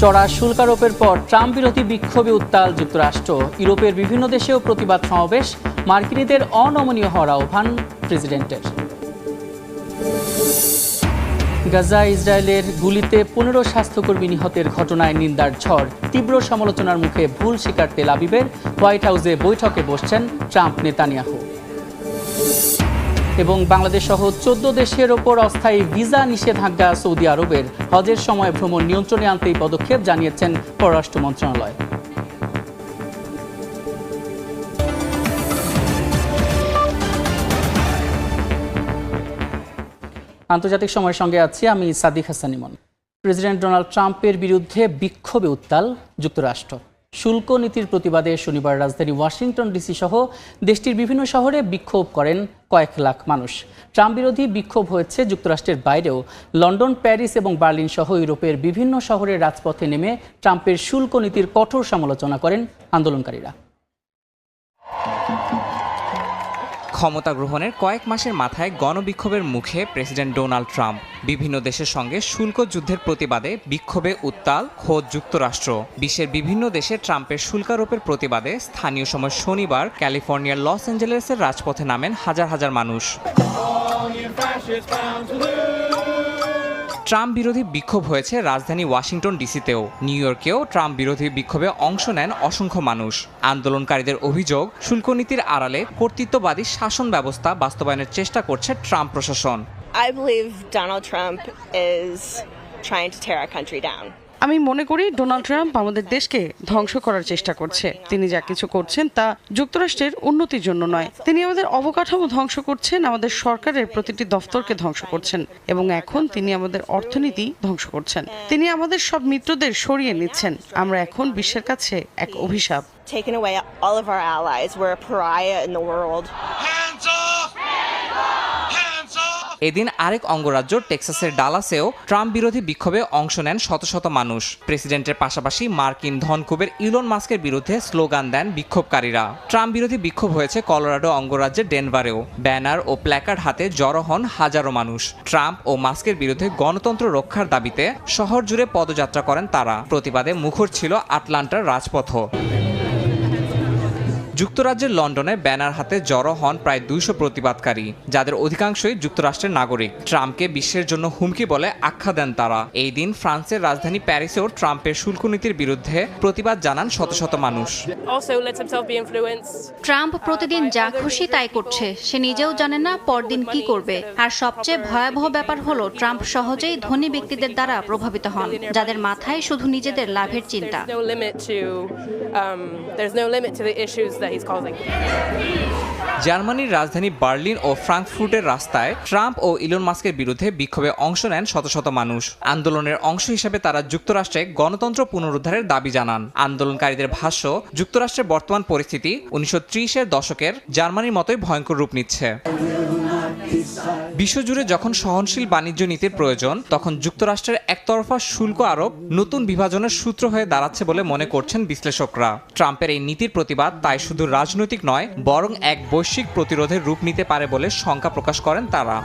চড়া শুল্ক আরোপের পর ট্রাম্প বিরোধী বিক্ষোভে উত্তাল যুক্তরাষ্ট্র। ইউরোপের বিভিন্ন দেশেও প্রতিবাদ সমাবেশ, মার্কিনীদের অনমনীয় হওয়ার আহ্বান প্রেসিডেন্টের। গাজা, ইসরায়েলের গুলিতে পনেরো স্বাস্থ্যকর্মী নিহতের ঘটনায় নিন্দার ঝড়। তীব্র সমালোচনার মুখে ভুল স্বীকার তেল আবিবের হোয়াইট হাউসে বৈঠকে বসছেন ট্রাম্প নেতানিয়াহু এবং বাংলাদেশ সহ চোদ্দ দেশের ওপর অস্থায়ী ভিসা নিষেধাজ্ঞা সৌদি আরবের। হজের সময় ভ্রমণ নিয়ন্ত্রণে আনতে এই পদক্ষেপ জানিয়েছেন পররাষ্ট্র মন্ত্রণালয়। আন্তর্জাতিক সময়ের সঙ্গে আছি আমি সাদিক হাসান ইমন। প্রেসিডেন্ট ডোনাল্ড ট্রাম্পের বিরুদ্ধে বিক্ষোভে উত্তাল যুক্তরাষ্ট্র। শুল্ক নীতির প্রতিবাদে শনিবার রাজধানী ওয়াশিংটন ডিসি সহ দেশটির বিভিন্ন শহরে বিক্ষোভ করেন কয়েক লাখ মানুষ। ট্রাম্প বিরোধী বিক্ষোভ হয়েছে যুক্তরাষ্ট্রের বাইরেও। লন্ডন, প্যারিস এবং বার্লিন সহ ইউরোপের বিভিন্ন শহরের রাজপথে নেমে ট্রাম্পের শুল্ক নীতির কঠোর সমালোচনা করেন আন্দোলনকারীরা। ক্ষমতা গ্রহণের কয়েক মাসের মাথায় গণবিক্ষোভের মুখে প্রেসিডেন্ট ডোনাল্ড ট্রাম্প। বিভিন্ন দেশের সঙ্গে শুল্ক যুদ্ধের প্রতিবাদে বিক্ষোভে উত্তাল, খোদ যুক্তরাষ্ট্র। বিশ্বের বিভিন্ন দেশে ট্রাম্পের শুল্কারোপের প্রতিবাদে স্থানীয় সময় শনিবার ক্যালিফোর্নিয়ার লস অ্যাঞ্জেলেসের রাজপথে নামেন হাজার হাজার মানুষ। ট্রাম্প বিরোধী বিক্ষোভ হয়েছে রাজধানী ওয়াশিংটন ডিসিতেও। নিউ ইয়র্কেও ট্রাম্প বিরোধী বিক্ষোভে অংশ নেন অসংখ্য মানুষ। আন্দোলনকারীদের অভিযোগ, শুল্ক নীতির আড়ালে কর্তৃত্ববাদী শাসন ব্যবস্থা বাস্তবায়নের চেষ্টা করছে ট্রাম্প প্রশাসন। I believe Donald Trump is trying to tear our. আমি মনে করি ডোনাল্ড ট্রাম্প আমাদের দেশকে ধ্বংস করার চেষ্টা করছে। তিনি যা কিছু করছেন তা যুক্তরাষ্ট্রের উন্নতির জন্য নয়। তিনি আমাদের অবকাঠামো ধ্বংস করছেন আমাদের সরকারের প্রতিটি দফতরকে ধ্বংস করছেন এবং এখন তিনি আমাদের অর্থনীতি ধ্বংস করছেন। তিনি আমাদের সব মিত্রদের সরিয়ে নিচ্ছেন। আমরা এখন বিশ্বের কাছে এক অভিশাপ। এদিন আরেক অঙ্গরাজ্য, টেক্সাসের ডালাসেও ট্রাম্প বিরোধী বিক্ষোভে অংশ নেন শত শত মানুষ। প্রেসিডেন্টের পাশাপাশি মার্কিন ধনকুবের ইলন মাস্কের বিরুদ্ধে স্লোগান দেন বিক্ষোভকারীরা। ট্রাম্প বিরোধী বিক্ষোভ হয়েছে কলোরাডো অঙ্গরাজ্যের ডেনভারেও। ব্যানার ও প্ল্যাকার্ড হাতে জড়ো হন হাজারো মানুষ। ট্রাম্প ও মাস্কের বিরুদ্ধে গণতন্ত্র রক্ষার দাবিতে শহর জুড়ে পদযাত্রা করেন তারা। প্রতিবাদে মুখর ছিল আটলান্টার রাজপথও। যুক্তরাজ্যের লন্ডনে ব্যানার হাতে জড়ো হন প্রায় দুইশো প্রতিবাদকারী যাদের অধিকাংশই যুক্তরাষ্ট্রের নাগরিক। ট্রাম্পকে বিশ্বের জন্য হুমকি বলে আখ্যা দেন তারা। এই দিন ফ্রান্সের রাজধানী প্যারিসেও ট্রাম্পের শুল্ক নীতির বিরুদ্ধে প্রতিবাদ জানান শত শত মানুষ. ট্রাম্প প্রতিদিন যা খুশি তাই করছে। সে নিজেও জানে না পরদিন কি করবে। আর সবচেয়ে ভয়াবহ ব্যাপার হলো ট্রাম্প সহজেই ধনী ব্যক্তিদের দ্বারা প্রভাবিত হন যাদের মাথায় শুধু নিজেদের লাভের চিন্তা। জার্মানির রাজধানী বার্লিন ও ফ্রাঙ্কফুর্টের রাস্তায় ট্রাম্প ও ইলন মাস্কের বিরুদ্ধে বিক্ষোভে অংশ নেন শত শত মানুষ। আন্দোলনের অংশ হিসেবে তারা যুক্তরাষ্ট্রে গণতন্ত্র পুনরুদ্ধারের দাবি জানান। আন্দোলনকারীদের ভাষ্য, যুক্তরাষ্ট্রের বর্তমান পরিস্থিতি উনিশশো ত্রিশের দশকের জার্মানির মতোই ভয়ঙ্কর রূপ নিচ্ছে। বিশ্বজুড়ে যখন সহনশীল বাণিজ্য নীতির প্রয়োজন, তখন যুক্তরাষ্ট্রের একতরফা শুল্ক আরোপ নতুন বিভাজনের সূত্র হয়ে দাঁড়াচ্ছে বলে মনে করছেন বিশ্লেষকরা। ট্রাম্পের এই নীতির প্রতিবাদ তাই শুধু রাজনৈতিক নয়, বরং এক বৈশ্বিক প্রতিরোধের রূপ নিতে পারে বলে শঙ্কা প্রকাশ করেন তারা।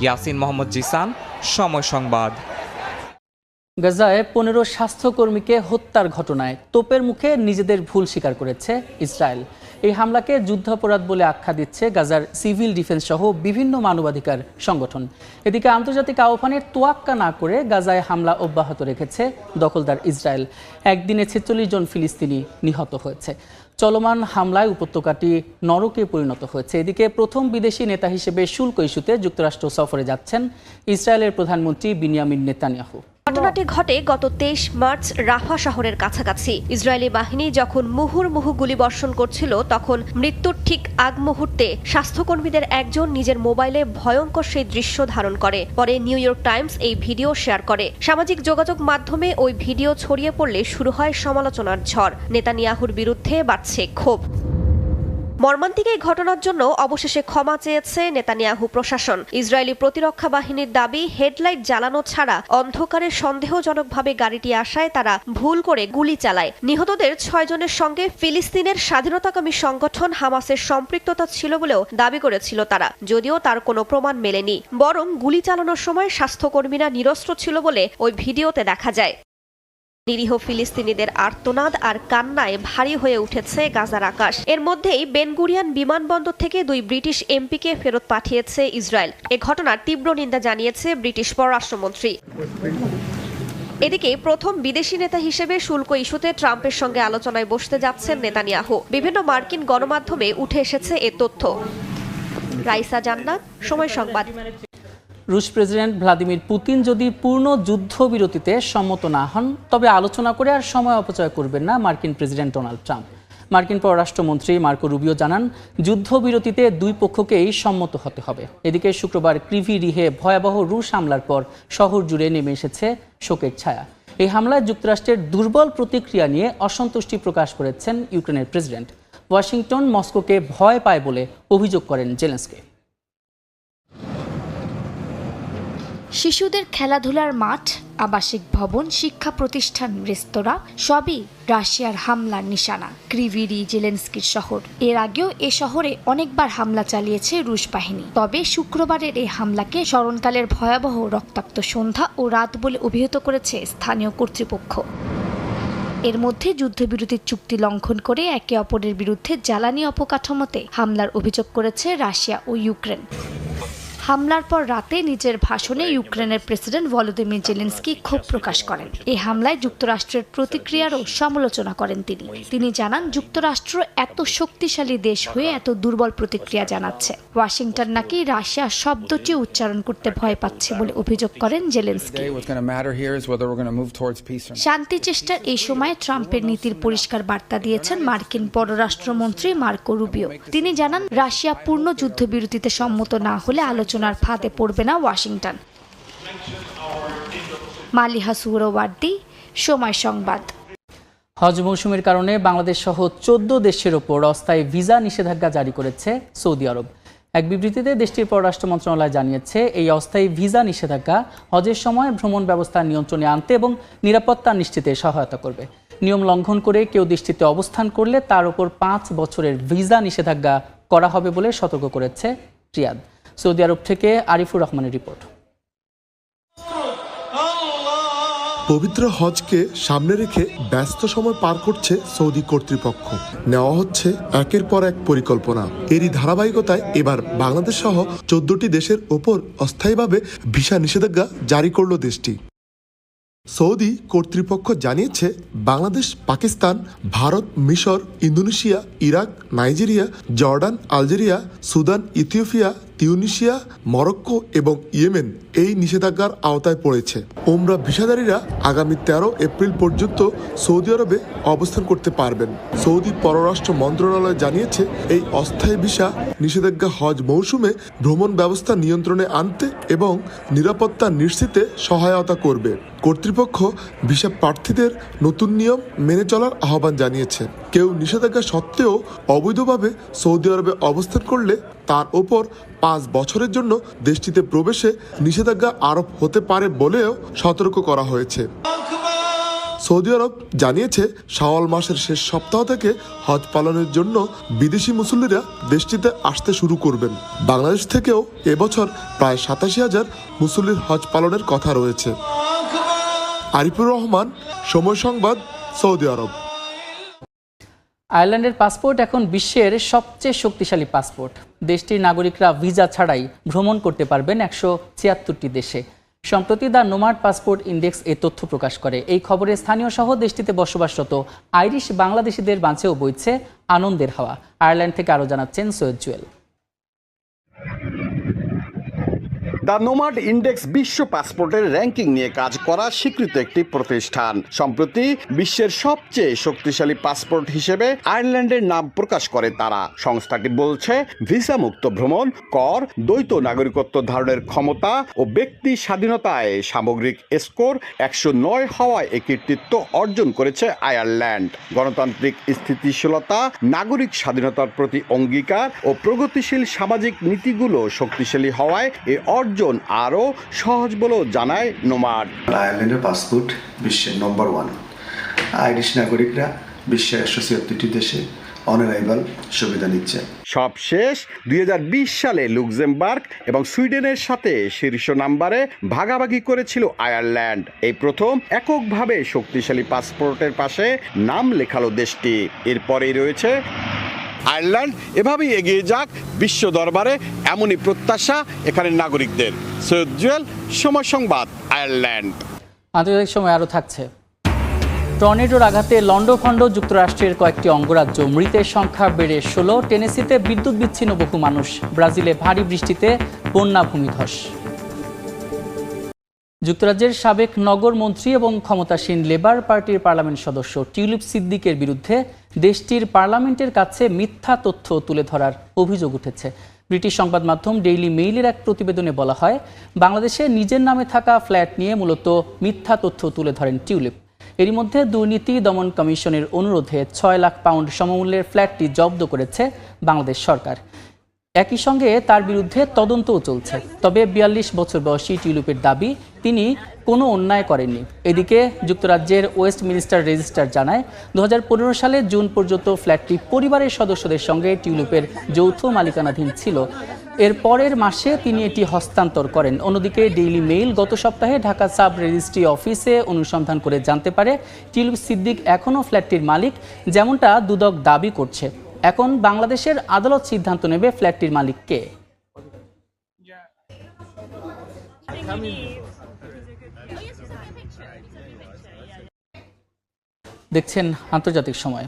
ইয়াসিন মোহাম্মদ জিসান, সময় সংবাদ। গাজায় পনেরো স্বাস্থ্যকর্মীকে হত্যার ঘটনায় তোপের মুখে নিজেদের ভুল স্বীকার করেছে ইসরায়েল। এই হামলাকে যুদ্ধাপরাধ বলে আখ্যা দিচ্ছে গাজার সিভিল ডিফেন্স সহ বিভিন্ন মানবাধিকার সংগঠন। এদিকে আন্তর্জাতিক আহ্বানের তোয়াক্কা না করে গাজায় হামলা অব্যাহত রেখেছে দখলদার ইসরায়েল। একদিনে ছেচল্লিশ জন ফিলিস্তিনি নিহত হয়েছে। চলমান হামলায় উপত্যকাটি নরকে পরিণত হয়েছে। এদিকে প্রথম বিদেশি নেতা হিসেবে শুল্ক ইস্যুতে যুক্তরাষ্ট্র সফরে যাচ্ছেন ইসরায়েলের প্রধানমন্ত্রী বিনিয়ামিন নেতানিয়াহু। ঘটনাটি ঘটে গত তেইশ মার্চ রাফা শহরের কাছাকাছি। ইসরায়েলি বাহিনী যখন মুহুর্মুহু গুলিবর্ষণ করছিল, তখন মৃত্যুর ঠিক আগ মুহূর্তে স্বাস্থ্যকর্মীদের একজন নিজের মোবাইলে ভয়ঙ্কর সেই দৃশ্য ধারণ করে। পরে নিউ ইয়র্ক টাইমস এই ভিডিও শেয়ার করে। সামাজিক যোগাযোগ মাধ্যমে ওই ভিডিও ছড়িয়ে পড়লে শুরু হয় সমালোচনার ঝড়। নেতানিয়াহুর বিরুদ্ধে বাড়ছে ক্ষোভ। মর্মান্তিক এই ঘটনার জন্য অবশেষে ক্ষমা চেয়েছে নেতানিয়াহু প্রশাসন। ইসরায়েলি প্রতিরক্ষা বাহিনীর দাবি, হেডলাইট জ্বালানো ছাড়া অন্ধকারে সন্দেহজনকভাবে গাড়িটি আসায় তারা ভুল করে গুলি চালায়। নিহতদের ছয় জনের সঙ্গে ফিলিস্তিনের স্বাধীনতাকামী সংগঠন হামাসের সম্পৃক্ততা ছিল বলেও দাবি করেছিল তারা। যদিও তার কোনো প্রমাণ মেলেনি। বরং গুলি চালানোর সময় স্বাস্থ্যকর্মীরা নিরস্ত্র ছিল বলে ওই ভিডিওতে দেখা যায়। নিরীহ ফিলিস্তিনিদের আর্তনাদ আর কান্নায় ভারী হয়ে উঠেছে গাজার আকাশ। এর মধ্যেই বেনগুরিয়ান বিমানবন্দর থেকে দুই ব্রিটিশ এমপিকে ফেরত পাঠিয়েছে ইসরায়েল। এ ঘটনার তীব্র নিন্দা জানিয়েছে ব্রিটিশ পররাষ্ট্রমন্ত্রী। এদিকে প্রথম বিদেশি নেতা হিসেবে শুল্ক ইস্যুতে ট্রাম্পের সঙ্গে আলোচনায় বসতে যাচ্ছেন নেতানিয়াহু। বিভিন্ন মার্কিন গণমাধ্যমে উঠে এসেছে এ তথ্য। রাইসা জান্নাত, সময় সংবাদ। রুশ প্রেসিডেন্ট ভ্লাদিমির পুতিন যদি পূর্ণ যুদ্ধবিরতিতে সম্মত না হন, তবে আলোচনা করে আর সময় অপচয় করবেন না মার্কিন প্রেসিডেন্ট ডোনাল্ড ট্রাম্প। মার্কিন পররাষ্ট্রমন্ত্রী মার্কো রুবিও জানান, যুদ্ধবিরতিতে দুই পক্ষকেই সম্মত হতে হবে। এদিকে শুক্রবার ক্রিভি রিহে ভয়াবহ রুশ হামলার পর শহর জুড়ে নেমে এসেছে শোকের ছায়া। এই হামলায় যুক্তরাষ্ট্রের দুর্বল প্রতিক্রিয়া নিয়ে অসন্তুষ্টি প্রকাশ করেছেন ইউক্রেনের প্রেসিডেন্ট। ওয়াশিংটন মস্কোকে ভয় পায় বলে অভিযোগ করেন জেলেন্সকে। শিশুদের খেলাধুলার মাঠ, আবাসিক ভবন, শিক্ষা প্রতিষ্ঠান, রেস্তোরাঁ, সবই রাশিয়ার হামলার নিশানা, ক্রিভিরি, জেলেন্সকির শহর। এর আগেও এ শহরে অনেকবার হামলা চালিয়েছে রুশ বাহিনী। তবে শুক্রবারের এই হামলাকে স্মরণকালের ভয়াবহ রক্তাক্ত সন্ধ্যা ও রাত বলে অভিহিত করেছে স্থানীয় কর্তৃপক্ষ। এর মধ্যে যুদ্ধবিরতির চুক্তি লঙ্ঘন করে একে অপরের বিরুদ্ধে জ্বালানি অপকাঠামোতে হামলার অভিযোগ করেছে রাশিয়া ও ইউক্রেন। হামলার পর রাতে নিজের ভাষণে ইউক্রেনের প্রেসিডেন্ট ভলোদিমির জেলেন্সকি ক্ষোভ প্রকাশ করেন। এই হামলায় যুক্তরাষ্ট্রের প্রতিক্রিয়ারও সমালোচনা করেন তিনি। তিনি জানান যুক্তরাষ্ট্র এত শক্তিশালী দেশ হয়ে এত দুর্বল প্রতিক্রিয়া জানাচ্ছে। ওয়াশিংটন নাকি রাশিয়া শব্দটি উচ্চারণ করতে ভয় পাচ্ছে বলে অভিযোগ করেন জেলেন্সকি. শান্তি চেষ্টার এই সময় ট্রাম্পের নীতির পরিষ্কার বার্তা দিয়েছেন মার্কিন পররাষ্ট্রমন্ত্রী মার্কো রুবিও। তিনি জানান রাশিয়া পূর্ণ যুদ্ধবিরতিতে সম্মত না হলে আলোচনার ফাঁদে পড়বে না ওয়াশিংটন। মালিহা সুহরওয়ার্দি, সময় সংবাদ। হজ মৌসুমের কারণে বাংলাদেশ সহ চোদ্দ দেশের ওপর অস্থায়ী ভিসা নিষেধাজ্ঞা জারি করেছে সৌদি আরব। এক বিবৃতিতে দেশটির পররাষ্ট্র মন্ত্রণালয় জানিয়েছে, এই অস্থায়ী ভিসা নিষেধাজ্ঞা হজের সময় ভ্রমণ ব্যবস্থা নিয়ন্ত্রণে আনতে এবং নিরাপত্তা নিশ্চিতে সহায়তা করবে। নিয়ম লঙ্ঘন করে কেউ দেশটিতে অবস্থান করলে তার উপর পাঁচ বছরের ভিসা নিষেধাজ্ঞা করা হবে বলে সতর্ক করেছে রিয়াদ। সৌদি আরব থেকে আরিফুর রহমানের রিপোর্ট। পবিত্র হজকে সামনে রেখে ব্যস্ত সময় পার করছে সৌদি কর্তৃপক্ষ। নেওয়া হচ্ছে একের পর এক পরিকল্পনা। এরই ধারাবাহিকতায় এবার বাংলাদেশ সহ চোদ্দটি দেশের ওপর অস্থায়ীভাবে ভিসা নিষেধাজ্ঞা জারি করল দেশটি। সৌদি কর্তৃপক্ষ জানিয়েছে, বাংলাদেশ, পাকিস্তান, ভারত, মিশর, Indonesia, Iraq, Nigeria, Jordan, Algeria, Sudan, Ethiopia Tunisia, Morocco এবং ইয়েমেন এই নিষেধাজ্ঞার আওতায় পড়েছে। ওমরা ভিসাদারীরা আগামী তেরো এপ্রিল পর্যন্ত সৌদি আরবে অবস্থান করতে পারবেন। সৌদি পররাষ্ট্র মন্ত্রণালয় জানিয়েছে, এই অস্থায়ী ভিসা নিষেধাজ্ঞা হজ মৌসুমে ভ্রমণ ব্যবস্থা নিয়ন্ত্রণে আনতে এবং নিরাপত্তা নিশ্চিতে সহায়তা করবে। কর্তৃপক্ষ ভিসা প্রার্থীদের নতুন নিয়ম মেনে চলার আহ্বান জানিয়েছে। কেউ নিষেধাজ্ঞা সত্ত্বেও অবৈধভাবে সৌদি আরবে অবস্থান করলে তার ওপর পাঁচ বছরের জন্য দেশটিতে প্রবেশে নিষেধাজ্ঞা আরোপ হতে পারে বলেও সতর্ক করা হয়েছে। সৌদি আরব জানিয়েছে, শাওয়াল মাসের শেষ সপ্তাহ থেকে হজ পালনের জন্য বিদেশি মুসল্লিরা দেশটিতে আসতে শুরু করবেন। বাংলাদেশ থেকেও এবছর প্রায় সাতাশি হাজার মুসল্লির হজ পালনের কথা রয়েছে। আরিফুর রহমান, সময় সংবাদ, সৌদি আরব। আয়ারল্যান্ডের পাসপোর্ট এখন বিশ্বের সবচেয়ে শক্তিশালী পাসপোর্ট। দেশটির নাগরিকরা ভিসা ছাড়াই ভ্রমণ করতে পারবেন একশো ছিয়াত্তরটি দেশে। সম্প্রতি দ্য নোমার্ট পাসপোর্ট ইন্ডেক্স এ তথ্য প্রকাশ করে। এই খবরে স্থানীয় সহ দেশটিতে বসবাসরত আইরিশ বাংলাদেশিদের বাঁচেও বইছে আনন্দের হাওয়া। আয়ারল্যান্ড থেকে আরও জানাচ্ছেন Syed Jewel. The Nomad index বিশ্ব পাসপোর্টের র্যাঙ্কিং নিয়ে কাজ করা স্বীকৃত একটি প্রতিষ্ঠান। সম্প্রতি বিশ্বের সবচেয়ে শক্তিশালী পাসপোর্ট হিসেবে আয়ারল্যান্ডের নাম প্রকাশ করে তারা। সংস্থাটি বলছে ভিসা মুক্ত ভ্রমণ, কর, দ্বৈত নাগরিকত্ব ধারণের ক্ষমতা ও ব্যক্তি স্বাধীনতায় সামগ্রিক স্কোর একশো নয় হওয়ায় এ কৃতিত্ব অর্জন করেছে আয়ারল্যান্ড। গণতান্ত্রিক স্থিতিশীলতা, নাগরিক স্বাধীনতার প্রতি অঙ্গীকার ও প্রগতিশীল সামাজিক নীতিগুলো শক্তিশালী হওয়ায় এ অর্জন আরও সহজ বলেও জানায় নোমাড। আয়ারল্যান্ডের পাসপোর্ট বিশ্বের নম্বর ওয়ান আইরিশ নাগরিকরা বিশ্বের একশো ছিয়াত্তরটি দেশে অন অ্যারাইভাল সুবিধা নিচ্ছে। সবশেষ দুই হাজার বিশ সালে লুক্সেমবার্গ এবং সুইডেনের সাথে শীর্ষ নাম্বারে ভাগাভাগি করেছিল আয়ারল্যান্ড। এই প্রথম এককভাবে শক্তিশালী পাসপোর্টের পাশে নাম লেখালো দেশটি। এরপরেই রয়েছে আয়ারল্যান্ড এভাবেই এগিয়ে যাক বিশ্ব দরবারে এমনই প্রত্যাশা এখানের নাগরিকদের। সৈয়দ জুয়েল, সময় সংবাদ আয়ারল্যান্ড আন্তর্জাতিক সময় আরও থাকছে। টর্নেডোর আঘাতে লন্ডভন্ড যুক্তরাষ্ট্রের কয়েকটি অঙ্গরাজ্য মৃতের সংখ্যা বেড়ে ষোলো। টেনেসিতে বিদ্যুৎ বিচ্ছিন্ন বহু মানুষ। ব্রাজিলে ভারী বৃষ্টিতে বন্যা ভূমিধস। যুক্তরাজ্যের সাবেক নগর মন্ত্রী এবং ক্ষমতাসীন লেবার পার্টির পার্লামেন্ট সদস্য টিউলিপ সিদ্দিকের বিরুদ্ধে দেশটির পার্লামেন্টের কাছে মিথ্যা তথ্য তুলে ধরার অভিযোগ উঠেছে। ব্রিটিশ সংবাদ মাধ্যম ডেইলি মেইলের এক প্রতিবেদনে বলা হয়, বাংলাদেশে নিজের নামে থাকা ফ্ল্যাট নিয়ে মূলত মিথ্যা তথ্য তুলে ধরেন টিউলিপ। এরই মধ্যে দুর্নীতি দমন কমিশনের অনুরোধে ছয় লাখ পাউন্ড সমমূল্যের ফ্ল্যাটটি জব্দ করেছে বাংলাদেশ সরকার। একই সঙ্গে তার বিরুদ্ধে তদন্তও চলছে। তবে বিয়াল্লিশ বছর বয়সী টিউলিপের দাবি তিনি কোনো অন্যায় করেননি। এদিকে যুক্তরাজ্যের ওয়েস্ট মিনিস্টার রেজিস্ট্রার জানায় দু হাজার পনেরো সালে জুন পর্যন্ত ফ্ল্যাটটি পরিবারের সদস্যদের সঙ্গে টিউলিপের যৌথ মালিকানাধীন ছিল। এর পরের মাসে তিনি এটি হস্তান্তর করেন। অন্যদিকে ডেইলি মেইল গত সপ্তাহে ঢাকা সাব রেজিস্ট্রি অফিসে অনুসন্ধান করে জানতে পারে টিউলিপ সিদ্দিক এখনও ফ্ল্যাটটির মালিক, যেমনটা দুদক দাবি করছে। এখন বাংলাদেশের আদালত সিদ্ধান্ত নেবে ফ্ল্যাটটির মালিক কে দেখছেন আন্তর্জাতিক সময়।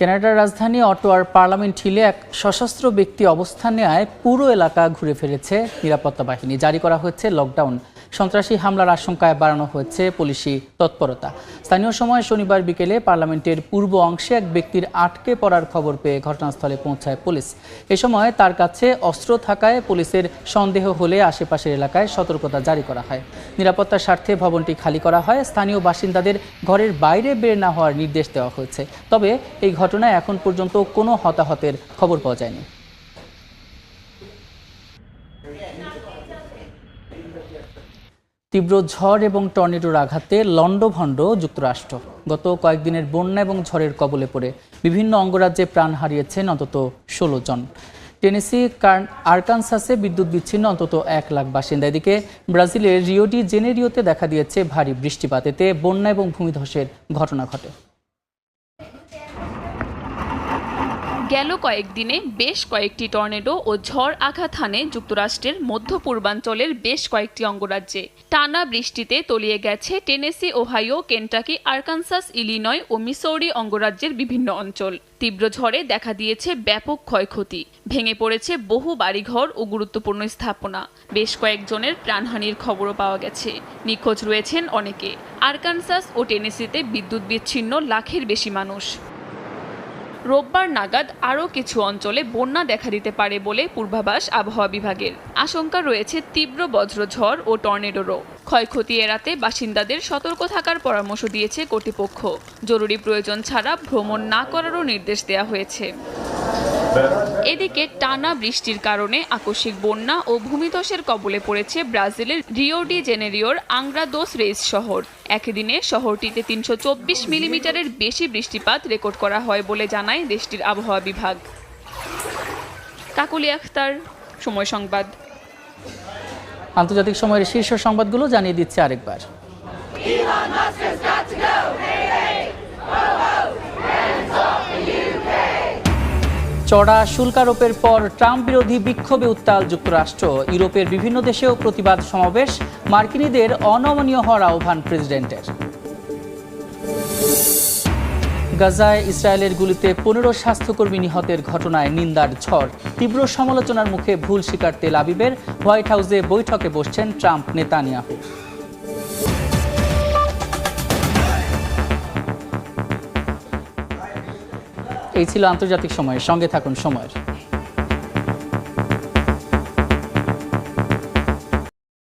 কানাডার রাজধানী অটোয়ার পার্লামেন্ট হিলে এক সশস্ত্র ব্যক্তি অবস্থান নেয় পুরো এলাকা ঘুরে ফিরেছে নিরাপত্তা বাহিনী। জারি করা হয়েছে লকডাউন। সন্ত্রাসী হামলার আশঙ্কায় বাড়ানো হয়েছে পুলিশি তৎপরতা। স্থানীয় সময় শনিবার বিকেলে পার্লামেন্টের পূর্ব অংশে এক ব্যক্তির আটকে পড়ার খবর পেয়ে ঘটনাস্থলে পৌঁছায় পুলিশ। এ সময় তার কাছে অস্ত্র থাকায় পুলিশের সন্দেহ হলে আশেপাশের এলাকায় সতর্কতা জারি করা হয়। নিরাপত্তার স্বার্থে ভবনটি খালি করা হয়। স্থানীয় বাসিন্দাদের ঘরের বাইরে বের না হওয়ার নির্দেশ দেওয়া হয়েছে। তবে এই ঘটনায় এখন পর্যন্ত কোনো হতাহতের খবর পাওয়া যায়নি। তীব্র ঝড় এবং টর্নেডোর আঘাতে লণ্ডভণ্ড যুক্তরাষ্ট্র। গত কয়েকদিনের বন্যা এবং ঝড়ের কবলে পড়ে বিভিন্ন অঙ্গরাজ্যে প্রাণ হারিয়েছেন অন্তত ষোলো জন। টেনেসি কার্ন আরকানসাসে বিদ্যুৎ বিচ্ছিন্ন অন্তত এক লাখ বাসিন্দা। এদিকে ব্রাজিলের রিওডি জেনেরিওতে দেখা দিয়েছে ভারী বৃষ্টিপাত। এতে বন্যা এবং ভূমিধসের ঘটনা ঘটে। গেল কয়েকদিনে বেশ কয়েকটি টর্নেডো ও ঝড় আঘাত হানে যুক্তরাষ্ট্রের মধ্য পূর্বাঞ্চলের বেশ কয়েকটি অঙ্গরাজ্যে। টানা বৃষ্টিতে তলিয়ে গেছে Tennessee, Ohio, Kentucky, Arkansas, Illinois ও মিসৌরি অঙ্গরাজ্যের বিভিন্ন অঞ্চল। তীব্র ঝড়ে দেখা দিয়েছে ব্যাপক ক্ষয়ক্ষতি। ভেঙে পড়েছে বহু বাড়িঘর ও গুরুত্বপূর্ণ স্থাপনা। বেশ কয়েকজনের প্রাণহানির খবরও পাওয়া গেছে। নিখোঁজ রয়েছেন অনেকে। আরকানসাস ও টেনেসিতে বিদ্যুৎ বিচ্ছিন্ন লাখের বেশি মানুষ। রোববার নাগাদ আরও কিছু অঞ্চলে বন্যা দেখা দিতে পারে বলে পূর্বাভাস আবহাওয়া বিভাগের। আশঙ্কা রয়েছে তীব্র বজ্রঝড় ও টর্নেডোরও ক্ষয়ক্ষতি এড়াতে বাসিন্দাদের সতর্ক থাকার পরামর্শ দিয়েছে কর্তৃপক্ষ। জরুরি প্রয়োজন ছাড়া ভ্রমণ না করারও নির্দেশ দেওয়া হয়েছে। এদিকে টানা বৃষ্টির কারণে আকস্মিক বন্যা ও ভূমিধসের কবলে পড়েছে ব্রাজিলের রিও ডি জেনেরিওর আংরাদোস রেস শহর। একদিনে শহরটিতে তিনশো চব্বিশ মিলিমিটারের বেশি বৃষ্টিপাত রেকর্ড করা হয় বলে জানায় দেশটির আবহাওয়া বিভাগ। কাকুলি আখতার, সময় সংবাদ। আন্তর্জাতিক সময়ের শীর্ষ সংবাদগুলো জানিয়ে দিচ্ছে আরেকবার। চড়া শুল্কারোপের পর ট্রাম্প বিরোধী বিক্ষোভে উত্তাল যুক্তরাষ্ট্র। ইউরোপের বিভিন্ন দেশেও প্রতিবাদ সমাবেশ মার্কিনীদের অনমনীয় হওয়ার আহ্বান প্রেসিডেন্টের। গাজায় ইসরায়েলের গুলিতে পনেরো স্বাস্থ্যকর্মী নিহতের ঘটনায় নিন্দার ঝড়। তীব্র সমালোচনার মুখে ভুল স্বীকার তেল আবিবের হোয়াইট হাউসে বৈঠকে বসছেন ট্রাম্প নেতানিয়াহু এই ছিল আন্তর্জাতিক সময়ের সঙ্গে থাকুন সময়ের।